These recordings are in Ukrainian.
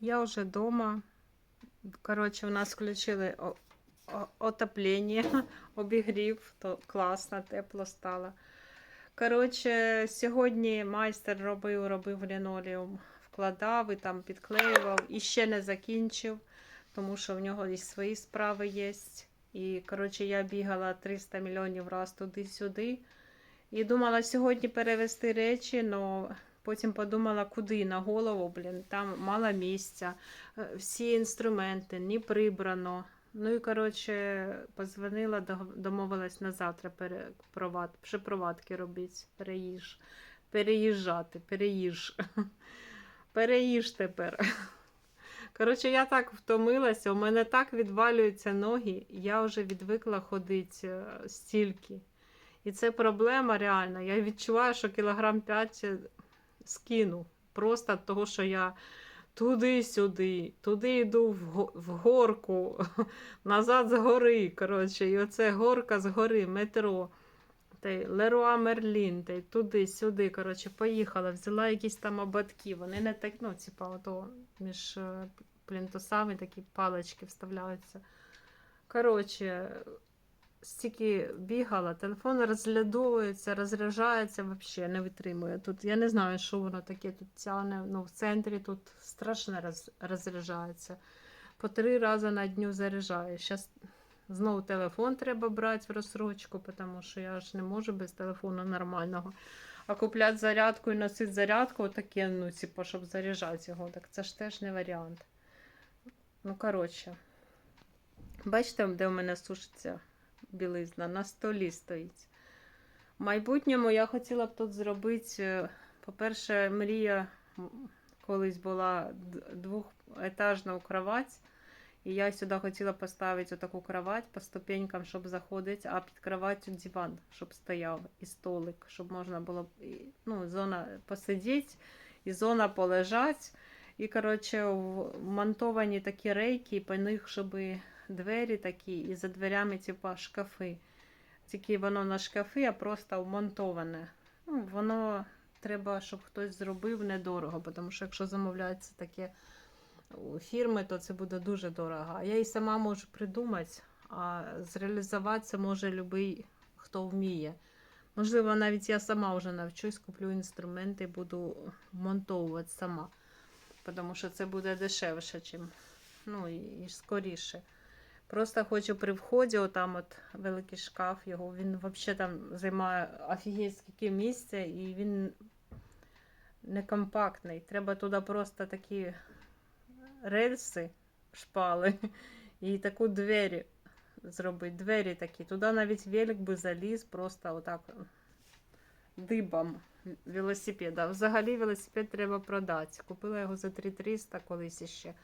Я вже вдома. Коротше, у нас включили отоплення, обігрів, то класно, тепло стало. Коротше, сьогодні майстер робив, робив лінолеум, вкладав і там підклеював і ще не закінчив, тому що в нього і свої справи є. І коротше, я бігала 300 мільйонів раз туди-сюди. І думала сьогодні перевести речі, але потім подумала, куди на голову, блін, там мало місця, е, всі інструменти, не прибрано. Ну і коротше, позвонила, домовилась на завтра пере, провад, припровадки робити, переїж, переїжджати, переїж. Переїж тепер. Коротше, я так втомилася, у мене так відвалюються ноги, я вже відвикла ходити е, стільки. І це проблема реальна. Я відчуваю, що кілограм 5 скину. Просто того, що я туди-сюди, туди йду в, горку, назад з гори. Коротше, і оце горка з гори, метро. Леруа Мерлін, туди-сюди. Коротше, поїхала, взяла якісь там ободки. Вони не так, ну, типа, ото між е, плінтусами такі палички вставляються. Коротше, стільки бігала, телефон розглядовується, розряджається, взагалі не витримує. Тут я не знаю, що воно таке тут тягне. Ну, в центрі тут страшно роз, розряджається. По три рази на дню заряджаю. Зараз знову телефон треба брати в розсрочку, тому що я ж не можу без телефону нормального. А купляти зарядку і носити зарядку, таке, ну, типу, щоб заряджати його, так це ж теж не варіант. Ну, коротше. Бачите, де в мене сушиться білизна? На столі стоїть. В майбутньому я хотіла б тут зробити, е, по-перше, мрія колись була д- двохетажну кровать. І я сюди хотіла поставити таку кровать по ступенькам, щоб заходити, а під кроваттю диван, щоб стояв, і столик, щоб можна було ну, зона посидіти, і зона полежати. І, коротше, вмонтовані такі рейки, по них, щоб двері такі, і за дверями, типа, шкафи. Тільки воно на шкафи, а просто вмонтоване. Ну, воно треба, щоб хтось зробив недорого, тому що якщо замовляється таке у фірми, то це буде дуже дорого. А я і сама можу придумати, а зреалізувати це може будь-який, хто вміє. Можливо, навіть я сама вже навчусь, куплю інструменти і буду монтовувати сама. Тому що це буде дешевше, чим, ну, і, і скоріше. Просто хочу при вході, отам от великий шкаф, його він взагалі там займає офігеть місця, і він не компактний. Треба туди просто такі рельси, шпали і таку двері зробити. Двері такі. Туди навіть велик би заліз, просто отак дибом велосипеда. Взагалі велосипед треба продати. Купила його за 3300 колись іще.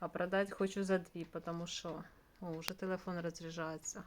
А продати хочу за 2, тому що о, вже телефон розряджається.